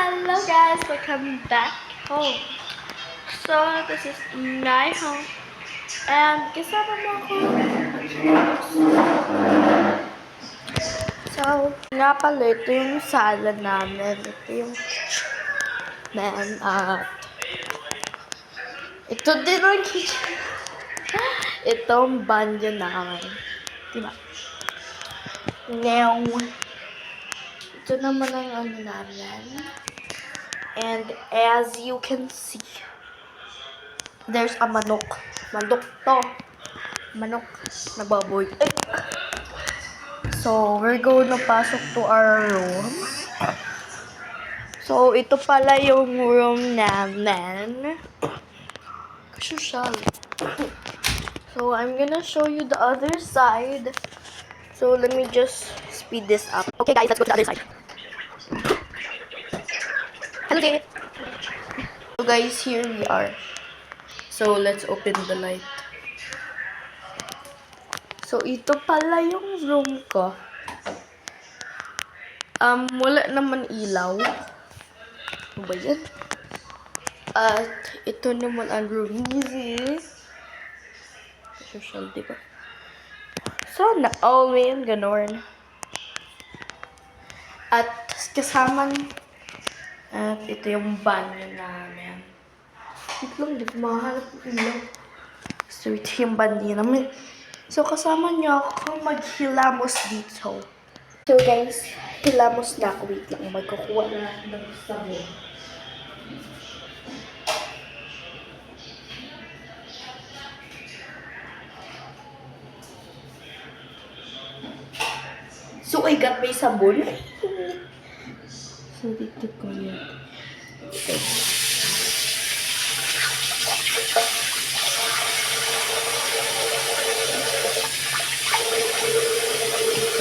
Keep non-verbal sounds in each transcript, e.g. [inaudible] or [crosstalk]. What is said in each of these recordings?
Hello guys, welcome back home. So, this is my home. And kasama mo ako. So, nga pala, ito yung sala namin. Ito yung man At ito din ang kitchen. [laughs] Itong banyo namin. Diba? Ngayon, ito naman ang ano namin. And as you can see, there's a manok. Manok to. Manok na baboy. Ay! So, we're going to pasok to our room. So, ito pala yung room namin. Kasyusyal. So, I'm gonna show you the other side. So, let me just speed this up. Okay, guys, let's go to the other side. Hello, Jade. So, guys, here we are. So, let's open the light. So, ito pala yung room ko. Um, wala naman ilaw. Ano ba yan? At, ito naman ang room. Easy. Social, di ba? Sana all may yung ganon. At kasama at ito yung banyo namin. Wait lang, di ko makahanap ng ilaw. So, ito yung banyo namin. So, kasama niyo ako maghilamos dito. So, guys, hilamos na ako. Wait lang, magkukuha na ng sabon. So, I got may sabon. so, dito ko yun. Okay.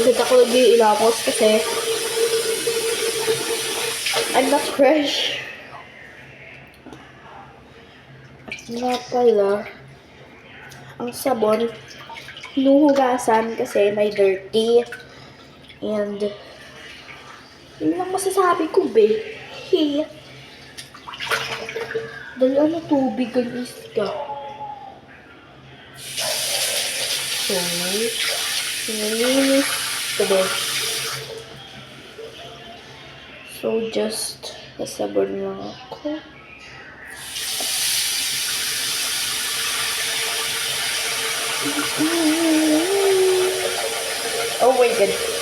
Dito ako nag-iilapos kasi I'm not fresh. Nga pala, ang sabon, hinuhugasan kasi may dirty. And, yun lang masasabi ko, be. Hey. Dali ano tubig ang iska. So, nilinis ko be. So, just nasabon lang ako. Oh my god.